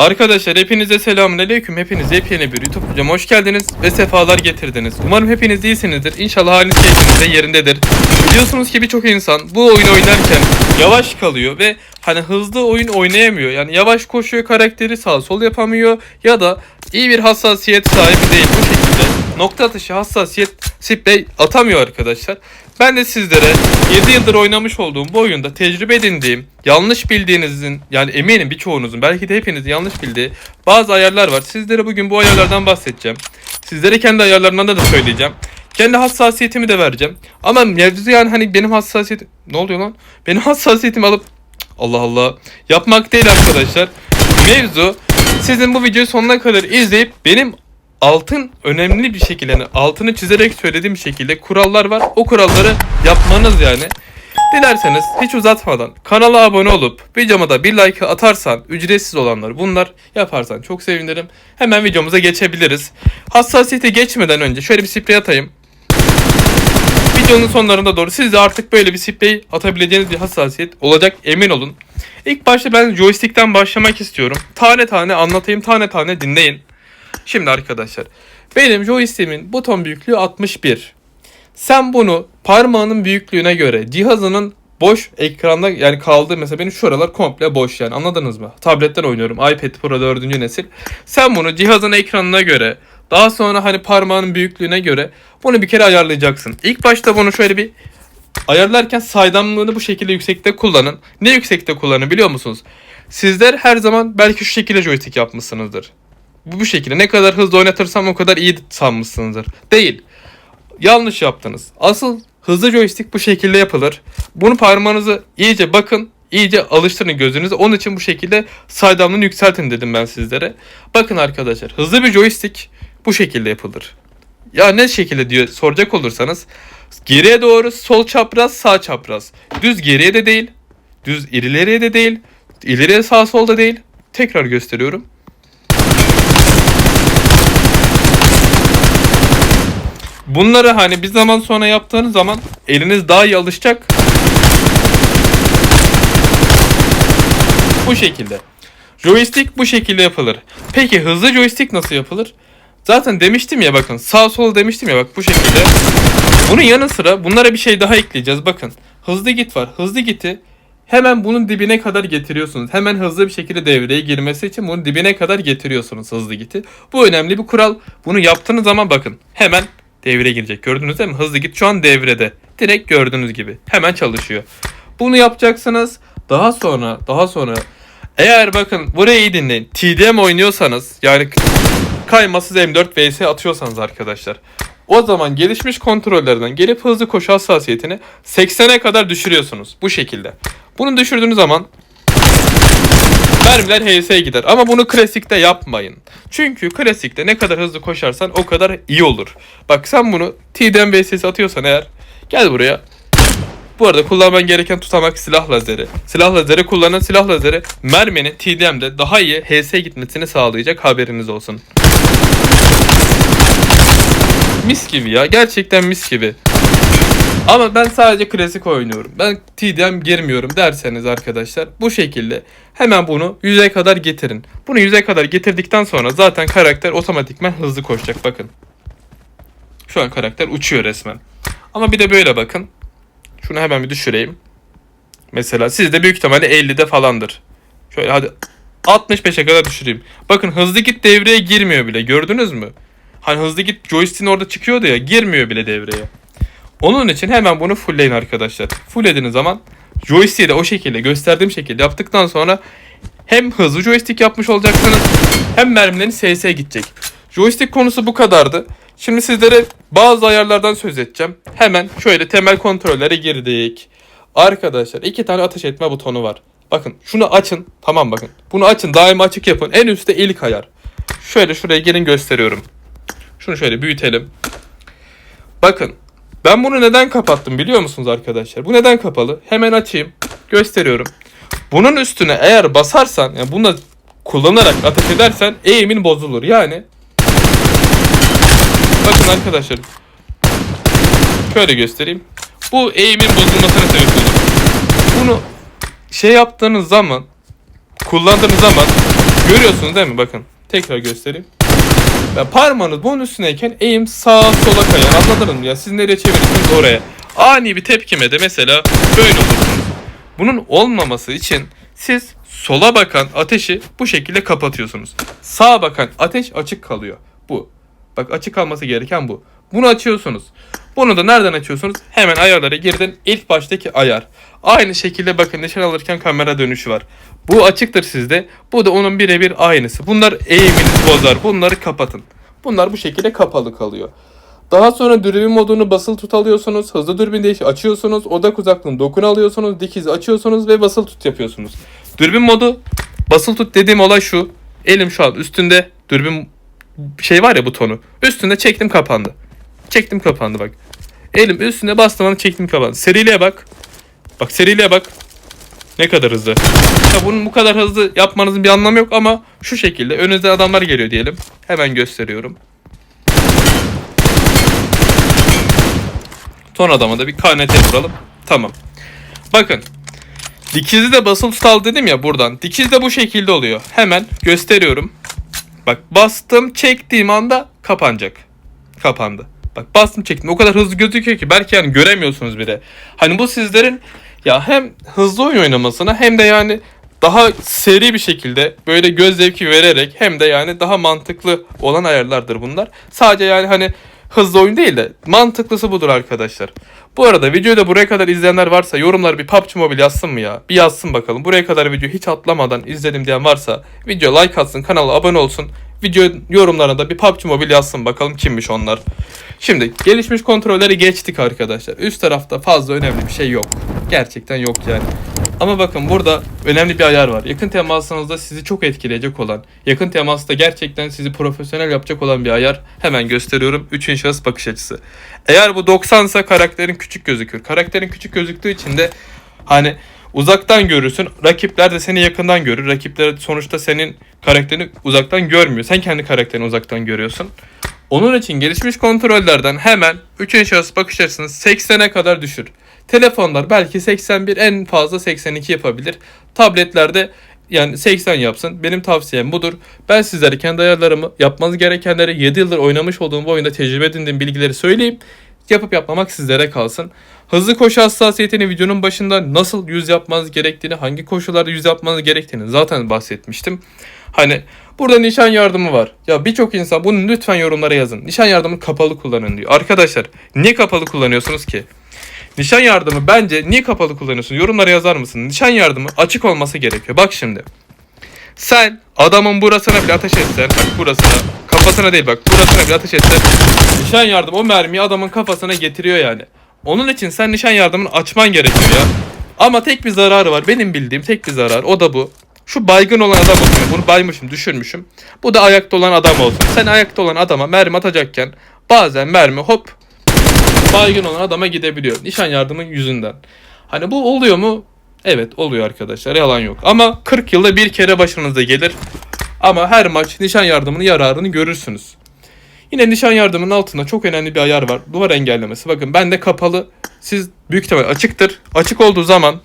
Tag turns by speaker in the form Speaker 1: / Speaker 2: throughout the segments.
Speaker 1: Arkadaşlar hepinize selamünaleyküm. Hepiniz yepyeni bir YouTube videoma hoş geldiniz ve sefalar getirdiniz. Umarım hepiniz iyisinizdir. İnşallah haliniz keyfiniz de yerindedir. Biliyorsunuz ki birçok insan bu oyunu oynarken yavaş kalıyor ve hani hızlı oyun oynayamıyor. Yani yavaş koşuyor karakteri sağ sol yapamıyor ya da iyi bir hassasiyet sahibi değil bu şekilde. Nokta atışı hassasiyet sprey atamıyor arkadaşlar. Ben de sizlere 7 yıldır oynamış olduğum bu oyunda tecrübe edindiğim, yanlış bildiğinizin yani eminim birçoğunuzun belki de hepinizin yanlış bildiği bazı ayarlar var. Sizlere bugün bu ayarlardan bahsedeceğim. Sizlere kendi ayarlarımdan da söyleyeceğim. Kendi hassasiyetimi de vereceğim. Ama mevzu yani hani benim hassasiyet... Ne oluyor lan? Benim hassasiyetimi alıp... Allah Allah. Yapmak değil arkadaşlar. Mevzu sizin bu videoyu sonuna kadar izleyip benim altın önemli bir şekilde yani altını çizerek söylediğim şekilde kurallar var. O kuralları yapmanız yani. Dilerseniz hiç uzatmadan kanala abone olup videoma da bir like atarsan ücretsiz olanlar bunlar yaparsan çok sevinirim. Hemen videomuza geçebiliriz. Hassasiyete geçmeden önce şöyle bir sprey atayım. Videonun sonlarında doğru siz de artık böyle bir sprey atabileceğiniz bir hassasiyet olacak emin olun. İlk başta ben joystick'ten başlamak istiyorum. Tane tane anlatayım tane tane dinleyin. Şimdi arkadaşlar benim joystick'imin buton büyüklüğü 61. Sen bunu parmağının büyüklüğüne göre cihazının boş ekranda yani kaldığı mesela benim şuralar komple boş yani anladınız mı? Tabletten oynuyorum iPad Pro 4. nesil. Sen bunu cihazın ekranına göre daha sonra hani parmağının büyüklüğüne göre bunu bir kere ayarlayacaksın. İlk başta bunu şöyle bir ayarlarken saydamlığını bu şekilde yüksekte kullanın. Ne yüksekte kullanın biliyor musunuz? Sizler her zaman belki şu şekilde joystick yapmışsınızdır. Bu bu şekilde ne kadar hızlı oynatırsam o kadar iyi sanmışsınızdır. Değil. Yanlış yaptınız. Asıl hızlı joystick bu şekilde yapılır. Bunu parmağınızı iyice bakın, iyice alıştırın gözünüze. Onun için bu şekilde saydamlığını yükseltin dedim ben sizlere. Bakın arkadaşlar, hızlı bir joystick bu şekilde yapılır. Ya ne şekilde diyor soracak olursanız geriye doğru sol çapraz sağ çapraz. Düz geriye de değil, düz ileriye de değil, ileriye sağ sol da değil. Tekrar gösteriyorum. Bunları hani bir zaman sonra yaptığınız zaman eliniz daha iyi alışacak. Bu şekilde. Joystick bu şekilde yapılır. Peki hızlı joystick nasıl yapılır? Zaten demiştim ya bakın sağ sol demiştim ya bak bu şekilde. Bunun yanı sıra bunlara bir şey daha ekleyeceğiz bakın. Hızlı git var. Hızlı giti hemen bunun dibine kadar getiriyorsunuz. Hemen hızlı bir şekilde devreye girmesi için bunun dibine kadar getiriyorsunuz hızlı giti. Bu önemli bir kural. Bunu yaptığınız zaman bakın hemen devreye girecek. Gördünüz değil mi? Hızlı git şu an devrede. Direkt gördüğünüz gibi. Hemen çalışıyor. Bunu yapacaksınız. Daha sonra daha sonra eğer bakın burayı iyi dinleyin. TDM oynuyorsanız yani kaymasız M4 vs atıyorsanız arkadaşlar. O zaman gelişmiş kontrollerden gelip hızlı koşu hassasiyetini 80'e kadar düşürüyorsunuz. Bu şekilde. Bunu düşürdüğünüz zaman mermiler HS'ye gider. Ama bunu klasikte yapmayın. Çünkü klasikte ne kadar hızlı koşarsan o kadar iyi olur. Bak sen bunu TDM VSS atıyorsan eğer gel buraya. Bu arada kullanman gereken tutamak silah lazeri. Silah lazeri kullanan silah lazeri merminin TDM'de daha iyi HS gitmesini sağlayacak haberiniz olsun. Mis gibi ya. Gerçekten mis gibi. Ama ben sadece klasik oynuyorum. Ben TDM girmiyorum derseniz arkadaşlar bu şekilde hemen bunu 100'e kadar getirin. Bunu 100'e kadar getirdikten sonra zaten karakter otomatikman hızlı koşacak bakın. Şu an karakter uçuyor resmen. Ama bir de böyle bakın. Şunu hemen bir düşüreyim. Mesela sizde büyük ihtimalle 50'de falandır. Şöyle hadi 65'e kadar düşüreyim. Bakın hızlı git devreye girmiyor bile gördünüz mü? Hani hızlı git joystick'in orada çıkıyordu ya girmiyor bile devreye. Onun için hemen bunu fullleyin arkadaşlar. Fulllediğiniz zaman joystick'i de o şekilde gösterdiğim şekilde yaptıktan sonra hem hızlı joystick yapmış olacaksınız hem mermilerin SS gidecek. Joystick konusu bu kadardı. Şimdi sizlere bazı ayarlardan söz edeceğim. Hemen şöyle temel kontrollere girdik. Arkadaşlar iki tane ateş etme butonu var. Bakın şunu açın. Tamam bakın. Bunu açın daima açık yapın. En üstte ilk ayar. Şöyle şuraya gelin gösteriyorum. Şunu şöyle büyütelim. Bakın ben bunu neden kapattım biliyor musunuz arkadaşlar? Bu neden kapalı? Hemen açayım. Gösteriyorum. Bunun üstüne eğer basarsan, yani bunu kullanarak ateş edersen eğimin bozulur. Yani bakın arkadaşlar. Şöyle göstereyim. Bu eğimin bozulmasına sebep olur. Bunu şey yaptığınız zaman kullandığınız zaman Görüyorsunuz değil mi? Bakın. Tekrar göstereyim. Ya parmağınız bunun üstüneyken eğim sağa sola kayar. Anladınız mı ya? Siz nereye çevirirsiniz oraya. Ani bir tepkime de mesela böyle olursunuz. Bunun olmaması için siz sola bakan ateşi bu şekilde kapatıyorsunuz. Sağa bakan ateş açık kalıyor. Bu. Bak açık kalması gereken bu. Bunu açıyorsunuz. Bunu da nereden açıyorsunuz? Hemen ayarlara girdin. İlk baştaki ayar. Aynı şekilde bakın nişan alırken kamera dönüşü var. Bu açıktır sizde. Bu da onun birebir aynısı. Bunlar eğiminiz bozar. Bunları kapatın. Bunlar bu şekilde kapalı kalıyor. Daha sonra dürbün modunu basılı tut alıyorsunuz. Hızlı dürbün değiş açıyorsunuz. Odak uzaklığını dokun alıyorsunuz. Dikiz açıyorsunuz ve basılı tut yapıyorsunuz. Dürbün modu basılı tut dediğim olay şu. Elim şu an üstünde dürbün şey var ya butonu. Üstünde çektim kapandı. Çektim kapandı bak. Elim üstüne bastım çektim kapandı. Seriliğe bak. Bak seriliğe bak. Ne kadar hızlı. Ya bunun bu kadar hızlı yapmanızın bir anlamı yok ama şu şekilde önünüzde adamlar geliyor diyelim. Hemen gösteriyorum. Son adama da bir KNT vuralım. Tamam. Bakın. Dikizi de basılı tutal dedim ya buradan. Dikiz de bu şekilde oluyor. Hemen gösteriyorum. Bak bastım çektiğim anda kapanacak. Kapandı. Bak bastım çektim. O kadar hızlı gözüküyor ki belki yani göremiyorsunuz bile. Hani bu sizlerin ya hem hızlı oyun oynamasına hem de yani daha seri bir şekilde böyle göz zevki vererek hem de yani daha mantıklı olan ayarlardır bunlar. Sadece yani hani hızlı oyun değil de mantıklısı budur arkadaşlar. Bu arada videoyu da buraya kadar izleyenler varsa yorumlar bir PUBG Mobile yazsın mı ya? Bir yazsın bakalım. Buraya kadar video hiç atlamadan izledim diyen varsa video like atsın, kanala abone olsun. Video yorumlarına da bir PUBG Mobile yazsın bakalım kimmiş onlar. Şimdi gelişmiş kontrolleri geçtik arkadaşlar. Üst tarafta fazla önemli bir şey yok. Gerçekten yok yani. Ama bakın burada önemli bir ayar var. Yakın temasınızda sizi çok etkileyecek olan, yakın temasta gerçekten sizi profesyonel yapacak olan bir ayar. Hemen gösteriyorum. Üçün şahıs bakış açısı. Eğer bu 90 ise karakterin küçük gözükür. Karakterin küçük gözüktüğü için de hani uzaktan görürsün. Rakipler de seni yakından görür. Rakipler sonuçta senin karakterini uzaktan görmüyor. Sen kendi karakterini uzaktan görüyorsun. Onun için gelişmiş kontrollerden hemen 3. şahıs bakış açısını 80'e kadar düşür. Telefonlar belki 81 en fazla 82 yapabilir. Tabletlerde yani 80 yapsın. Benim tavsiyem budur. Ben sizlere kendi ayarlarımı yapmanız gerekenleri 7 yıldır oynamış olduğum bu oyunda tecrübe edindiğim bilgileri söyleyeyim. Yapıp yapmamak sizlere kalsın. Hızlı koşu hassasiyetini videonun başında nasıl yüz yapmanız gerektiğini, hangi koşullarda yüz yapmanız gerektiğini zaten bahsetmiştim. Hani burada nişan yardımı var. Ya birçok insan bunu lütfen yorumlara yazın. Nişan yardımını kapalı kullanın diyor. Arkadaşlar niye kapalı kullanıyorsunuz ki? Nişan yardımı bence niye kapalı kullanıyorsun? Yorumlara yazar mısın? Nişan yardımı açık olması gerekiyor. Bak şimdi. Sen adamın burasına bile ateş etsen, bak burasına, kafasına değil bak burasına bile ateş etsen nişan yardım o mermiyi adamın kafasına getiriyor yani. Onun için sen nişan yardımını açman gerekiyor ya. Ama tek bir zararı var. Benim bildiğim tek bir zarar. O da bu. Şu baygın olan adam olsun. Bunu baymışım, düşürmüşüm. Bu da ayakta olan adam olsun. Sen ayakta olan adama mermi atacakken bazen mermi hop baygın olan adama gidebiliyor. Nişan yardımı yüzünden. Hani bu oluyor mu? Evet oluyor arkadaşlar. Yalan yok. Ama 40 yılda bir kere başınıza gelir. Ama her maç nişan yardımının yararını görürsünüz. Yine nişan yardımının altında çok önemli bir ayar var. Duvar engellemesi. Bakın ben de kapalı. Siz büyük ihtimal açıktır. Açık olduğu zaman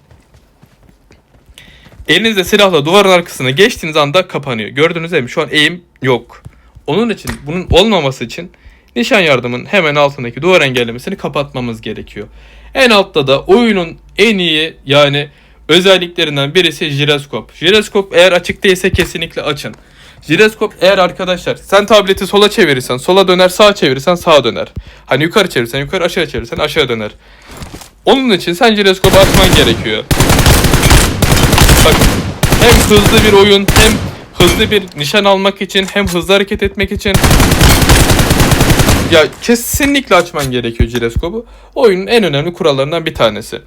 Speaker 1: elinizde silahla duvarın arkasına geçtiğiniz anda kapanıyor. Gördüğünüz gibi şu an eğim yok. Onun için bunun olmaması için nişan yardımın hemen altındaki duvar engellemesini kapatmamız gerekiyor. En altta da oyunun en iyi yani özelliklerinden birisi jiroskop. Jiroskop eğer açık değilse kesinlikle açın. Jiroskop eğer arkadaşlar sen tableti sola çevirirsen sola döner sağa çevirirsen sağa döner. Hani yukarı çevirirsen yukarı aşağı çevirirsen aşağı döner. Onun için sen jiroskopu açman gerekiyor. Bak hem hızlı bir oyun hem hızlı bir nişan almak için hem hızlı hareket etmek için ya kesinlikle açman gerekiyor jiroskopu. Oyunun en önemli kurallarından bir tanesi.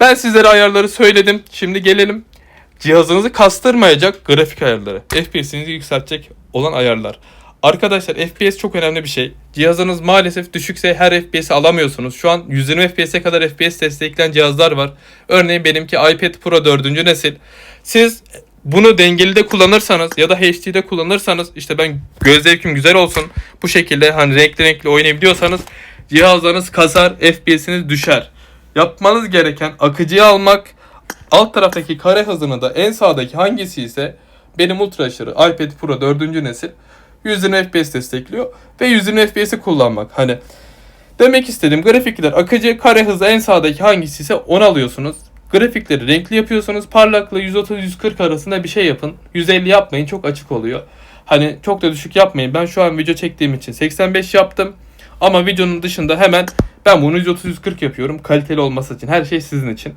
Speaker 1: Ben sizlere ayarları söyledim. Şimdi gelelim cihazınızı kastırmayacak grafik ayarları. FPS'inizi yükseltecek olan ayarlar. Arkadaşlar FPS çok önemli bir şey. Cihazınız maalesef düşükse her FPS'i alamıyorsunuz. Şu an 120 FPS'e kadar FPS destekleyen cihazlar var. Örneğin benimki iPad Pro 4. nesil. Siz bunu dengeli de kullanırsanız ya da HD'de kullanırsanız işte ben göz zevkim güzel olsun bu şekilde hani renkli renkli oynayabiliyorsanız cihazlarınız kasar FPS'iniz düşer. Yapmanız gereken akıcıyı almak alt taraftaki kare hızını da en sağdaki hangisi ise Benim ultra aşırı iPad Pro 4. nesil 120 FPS destekliyor ve 120 FPS'i kullanmak. Hani demek istediğim grafikler akıcı kare hızı en sağdaki hangisi ise onu alıyorsunuz. Grafikleri renkli yapıyorsunuz. Parlaklığı 130-140 arasında bir şey yapın. 150 yapmayın çok açık oluyor. Hani çok da düşük yapmayın. Ben şu an video çektiğim için 85 yaptım. Ama videonun dışında hemen ben bunu 130-140 yapıyorum. Kaliteli olması için. Her şey sizin için.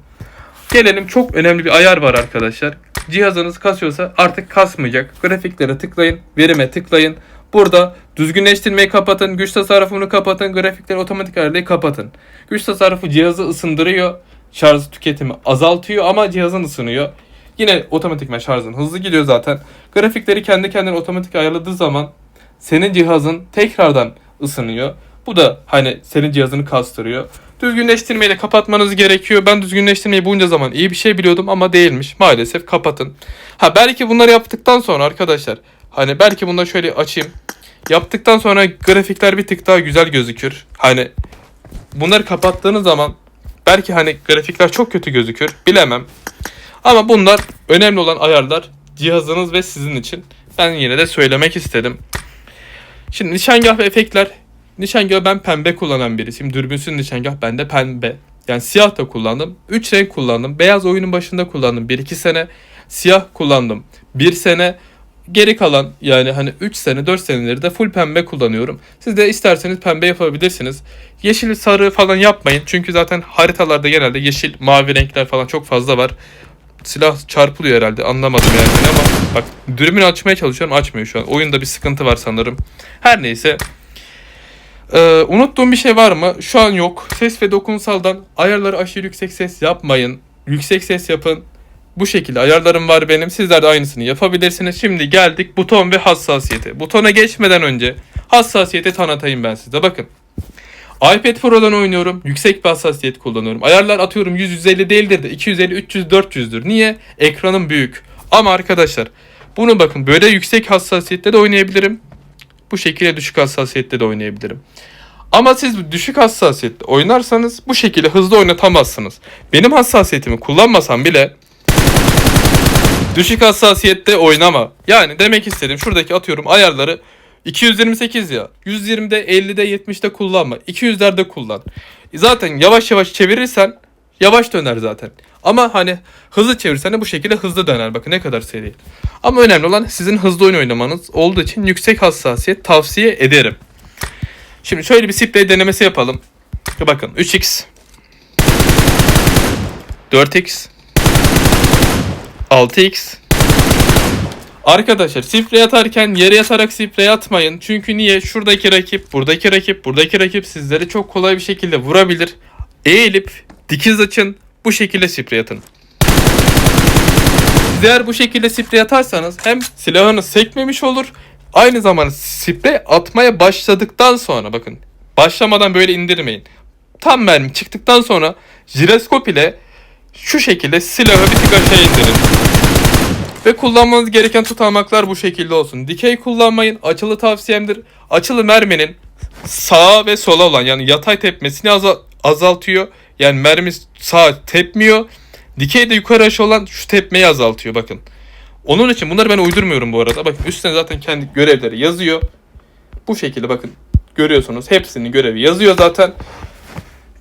Speaker 1: Gelelim çok önemli bir ayar var arkadaşlar. Cihazınız kasıyorsa artık kasmayacak. Grafiklere tıklayın, verime tıklayın. Burada düzgünleştirmeyi kapatın, güç tasarrufunu kapatın, grafikleri otomatik ayarlayı kapatın. Güç tasarrufu cihazı ısındırıyor, şarj tüketimi azaltıyor ama cihazın ısınıyor. Yine otomatikman şarjın hızlı gidiyor zaten. Grafikleri kendi kendine otomatik ayarladığı zaman senin cihazın tekrardan ısınıyor. Bu da hani senin cihazını kastırıyor. Düzgünleştirmeyi de kapatmanız gerekiyor. Ben düzgünleştirmeyi bunca zaman iyi bir şey biliyordum ama değilmiş. Maalesef kapatın. Ha belki bunları yaptıktan sonra arkadaşlar hani belki bunları şöyle açayım. Yaptıktan sonra grafikler bir tık daha güzel gözükür. Hani bunları kapattığınız zaman belki hani grafikler çok kötü gözükür. Bilemem. Ama bunlar önemli olan ayarlar cihazınız ve sizin için. Ben yine de söylemek istedim. Şimdi nişangah ve efektler. Nişangahı ben pembe kullanan birisiyim. Dürbünsüz nişangah bende pembe. Yani siyah da kullandım. 3 renk kullandım. Beyaz oyunun başında kullandım 1-2 sene. Siyah kullandım 1 sene. Geri kalan yani hani 3 sene 4 seneleri de full pembe kullanıyorum. Siz de isterseniz pembe yapabilirsiniz. Yeşil sarı falan yapmayın. Çünkü zaten haritalarda genelde yeşil mavi renkler falan çok fazla var. Silah çarpılıyor herhalde anlamadım yani ama bak dürbünü açmaya çalışıyorum açmıyor şu an. Oyunda bir sıkıntı var sanırım. Her neyse. Ee, unuttuğum bir şey var mı? Şu an yok. Ses ve dokunsaldan ayarları aşırı yüksek ses yapmayın. Yüksek ses yapın. Bu şekilde ayarlarım var benim. Sizler de aynısını yapabilirsiniz. Şimdi geldik buton ve hassasiyete. Butona geçmeden önce hassasiyeti tanıtayım ben size. Bakın. iPad Pro'dan oynuyorum. Yüksek bir hassasiyet kullanıyorum. Ayarlar atıyorum 100-150 değildir de 250-300-400'dür. Niye? Ekranım büyük. Ama arkadaşlar bunu bakın böyle yüksek hassasiyette de oynayabilirim. Bu şekilde düşük hassasiyette de oynayabilirim. Ama siz düşük hassasiyette oynarsanız bu şekilde hızlı oynatamazsınız. Benim hassasiyetimi kullanmasam bile düşük hassasiyette oynama. Yani demek istedim şuradaki atıyorum ayarları 228 ya. 120'de 50'de 70'de kullanma. 200'lerde kullan. Zaten yavaş yavaş çevirirsen yavaş döner zaten. Ama hani hızlı çevirsen de bu şekilde hızlı döner. Bakın ne kadar seri. Ama önemli olan sizin hızlı oyun oynamanız olduğu için yüksek hassasiyet tavsiye ederim. Şimdi şöyle bir sprey denemesi yapalım. Bakın 3x 4x 6x Arkadaşlar sprey atarken yere yatarak sprey atmayın. Çünkü niye? Şuradaki rakip, buradaki rakip, buradaki rakip sizleri çok kolay bir şekilde vurabilir. Eğilip dikiz açın. Bu şekilde sprey atın. Eğer bu şekilde sprey atarsanız hem silahınız sekmemiş olur. Aynı zamanda sprey atmaya başladıktan sonra bakın başlamadan böyle indirmeyin. Tam mermi çıktıktan sonra jiroskop ile şu şekilde silahı bir tık aşağı indirin. Ve kullanmanız gereken tutamaklar bu şekilde olsun. Dikey kullanmayın. Açılı tavsiyemdir. Açılı merminin sağa ve sola olan yani yatay tepmesini azal- azaltıyor. Yani mermi sağa tepmiyor. Dikey de yukarı aşağı olan şu tepmeyi azaltıyor bakın. Onun için bunları ben uydurmuyorum bu arada. Bakın üstüne zaten kendi görevleri yazıyor. Bu şekilde bakın görüyorsunuz. Hepsinin görevi yazıyor zaten.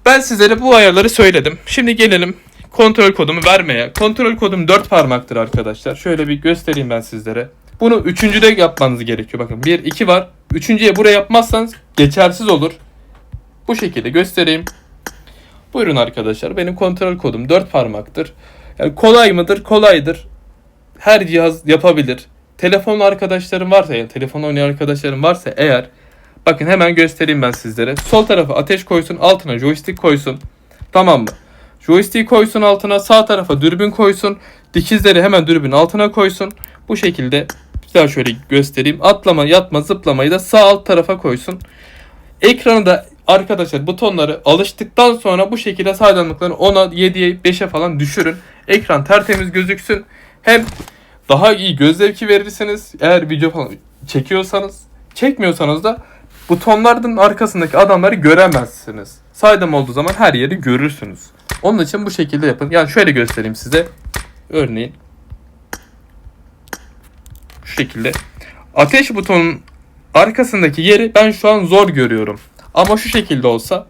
Speaker 1: Ben sizlere bu ayarları söyledim. Şimdi gelelim kontrol kodumu vermeye. Kontrol kodum 4 parmaktır arkadaşlar. Şöyle bir göstereyim ben sizlere. Bunu üçüncüde yapmanız gerekiyor. Bakın 1, 2 var. Üçüncüye buraya yapmazsanız geçersiz olur. Bu şekilde göstereyim. Buyurun arkadaşlar. Benim kontrol kodum 4 parmaktır. Yani kolay mıdır? Kolaydır. Her cihaz yapabilir. Telefonlu arkadaşlarım varsa yani telefon oynayan arkadaşlarım varsa eğer bakın hemen göstereyim ben sizlere. Sol tarafa ateş koysun, altına joystick koysun. Tamam mı? Joystick koysun altına, sağ tarafa dürbün koysun. Dikizleri hemen dürbün altına koysun. Bu şekilde bir daha şöyle göstereyim. Atlama, yatma, zıplamayı da sağ alt tarafa koysun. Ekranı da arkadaşlar butonları alıştıktan sonra bu şekilde saydamlıklarını 10'a, 7'ye, 5'e falan düşürün. Ekran tertemiz gözüksün. Hem daha iyi göz zevki verirsiniz. Eğer video falan çekiyorsanız, çekmiyorsanız da butonların arkasındaki adamları göremezsiniz. Saydam olduğu zaman her yeri görürsünüz. Onun için bu şekilde yapın. Yani şöyle göstereyim size. Örneğin şekilde. Ateş butonun arkasındaki yeri ben şu an zor görüyorum. Ama şu şekilde olsa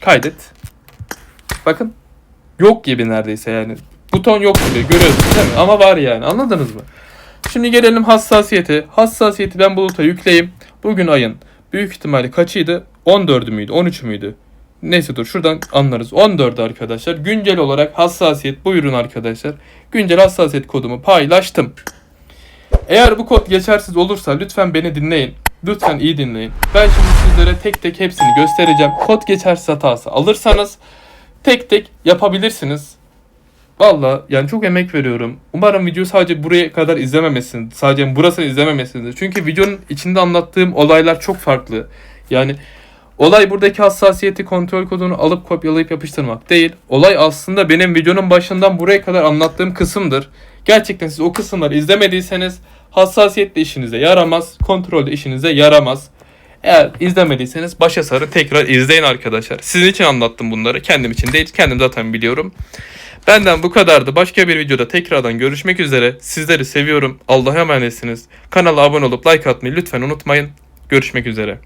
Speaker 1: kaydet. Bakın yok gibi neredeyse yani. Buton yok gibi görüyorsunuz değil mi? Ama var yani anladınız mı? Şimdi gelelim hassasiyete. Hassasiyeti ben buluta yükleyeyim. Bugün ayın büyük ihtimalle kaçıydı? 14'ü müydü? 13'ü müydü? Neyse dur şuradan anlarız. 14 arkadaşlar. Güncel olarak hassasiyet buyurun arkadaşlar. Güncel hassasiyet kodumu paylaştım. Eğer bu kod geçersiz olursa lütfen beni dinleyin. Lütfen iyi dinleyin. Ben şimdi sizlere tek tek hepsini göstereceğim. Kod geçersiz hatası alırsanız tek tek yapabilirsiniz. Valla yani çok emek veriyorum. Umarım video sadece buraya kadar izlememesiniz. Sadece burasını izlememesiniz. Çünkü videonun içinde anlattığım olaylar çok farklı. Yani olay buradaki hassasiyeti kontrol kodunu alıp kopyalayıp yapıştırmak değil. Olay aslında benim videonun başından buraya kadar anlattığım kısımdır. Gerçekten siz o kısımları izlemediyseniz hassasiyet işinize yaramaz. Kontrol işinize yaramaz. Eğer izlemediyseniz başa sarı tekrar izleyin arkadaşlar. Sizin için anlattım bunları. Kendim için değil. Kendim zaten biliyorum. Benden bu kadardı. Başka bir videoda tekrardan görüşmek üzere. Sizleri seviyorum. Allah'a emanetsiniz. Kanala abone olup like atmayı lütfen unutmayın. Görüşmek üzere.